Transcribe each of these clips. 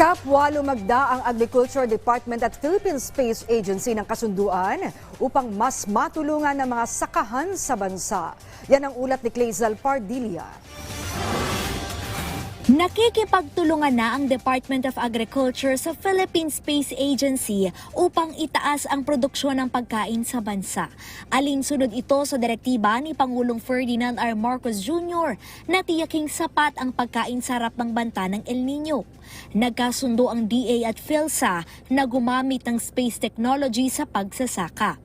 Kapwa lumagda ang Agriculture Department at Philippine Space Agency ng kasunduan upang mas matulungan ng mga sakahan sa bansa. Yan ang ulat ni Clazel Pardilla. Nakikipagtulungan na ang Department of Agriculture sa Philippine Space Agency upang itaas ang produksyon ng pagkain sa bansa. Alinsunod ito sa direktiba ni Pangulong Ferdinand R. Marcos Jr. na tiyaking sapat ang pagkain sa harap ng banta ng El Nino. Nagkasundo ang DA at PhilSA na gumamit ng space technology sa pagsasaka.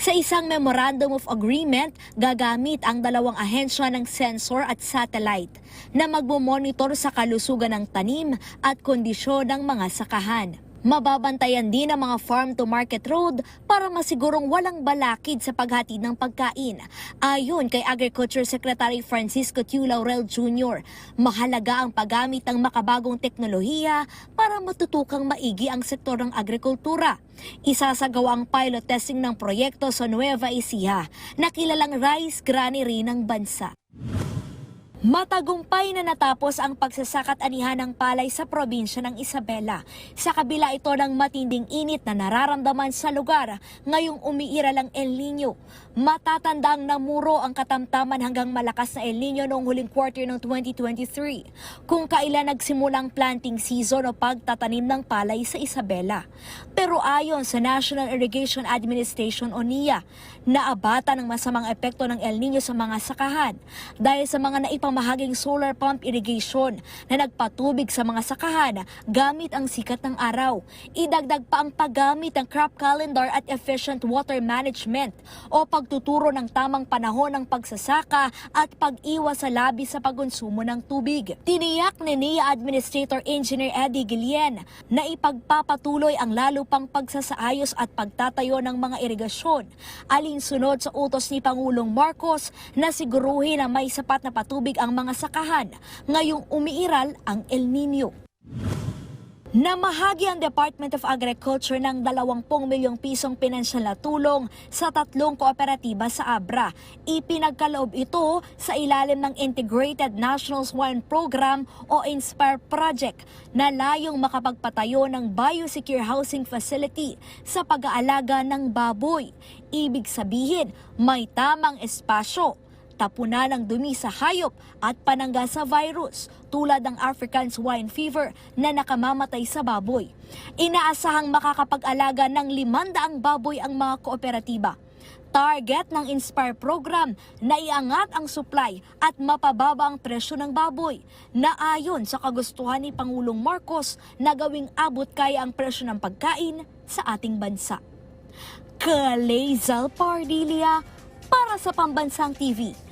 Sa isang Memorandum of Agreement, gagamit ang dalawang ahensya ng sensor at satellite na magmomonitor sa kalusugan ng tanim at kondisyon ng mga sakahan. Mababantayan din ang mga farm-to-market road para masigurong walang balakid sa paghatid ng pagkain. Ayon kay Agriculture Secretary Francisco Tiu Laurel Jr., mahalaga ang paggamit ng makabagong teknolohiya para matutukang maigi ang sektor ng agrikultura. Isasagawa ang pilot testing ng proyekto sa Nueva Ecija na kilalang rice granary ng bansa. Matagumpay na natapos ang pagsasakat anihan ng palay sa probinsya ng Isabela. Sa kabila ito ng matinding init na nararamdaman sa lugar, ngayong umiiral ang El Nino. Matatandang namuro ang katamtaman hanggang malakas na El Nino noong huling quarter ng 2023, kung kailan nagsimulang planting season o pagtatanim ng palay sa Isabela. Pero ayon sa National Irrigation Administration o NIA, naabata ng masamang epekto ng El Nino sa mga sakahan dahil sa mga naipamahaging solar pump irrigation na nagpatubig sa mga sakahan gamit ang sikat ng araw. Idagdag pa ang paggamit ng crop calendar at efficient water management o pagtuturo ng tamang panahon ng pagsasaka at pag-iwas sa labi sa pagkonsumo ng tubig. Tiniyak ni NIA Administrator Engineer Eddie Guillen na ipagpapatuloy ang lalo pang pagsasaayos at pagtatayo ng mga irigasyon alinsunod sa utos ni Pangulong Marcos na siguruhin na may sapat na patubig ang mga sakahan ngayong umiiral ang El Nino. Namahagi ang Department of Agriculture ng 20 milyong pisong pinansyal na tulong sa tatlong kooperatiba sa Abra. Ipinagkaloob ito sa ilalim ng Integrated National Swine Program o INSPIRE Project na layong makapagpatayo ng biosecure housing facility sa pag-aalaga ng baboy. Ibig sabihin, may tamang espasyo tapunan ng dumi sa hayop at panangga sa virus tulad ng African swine fever na nakamamatay sa baboy. Inaasahang makakapag-alaga ng 500 baboy ang mga kooperatiba. Target ng Inspire program na iangat ang supply at mapababa ang presyo ng baboy na ayon sa kagustuhan ni Pangulong Marcos na gawing abot kaya ang presyo ng pagkain sa ating bansa. Kalezal Pardilia para sa Pambansang TV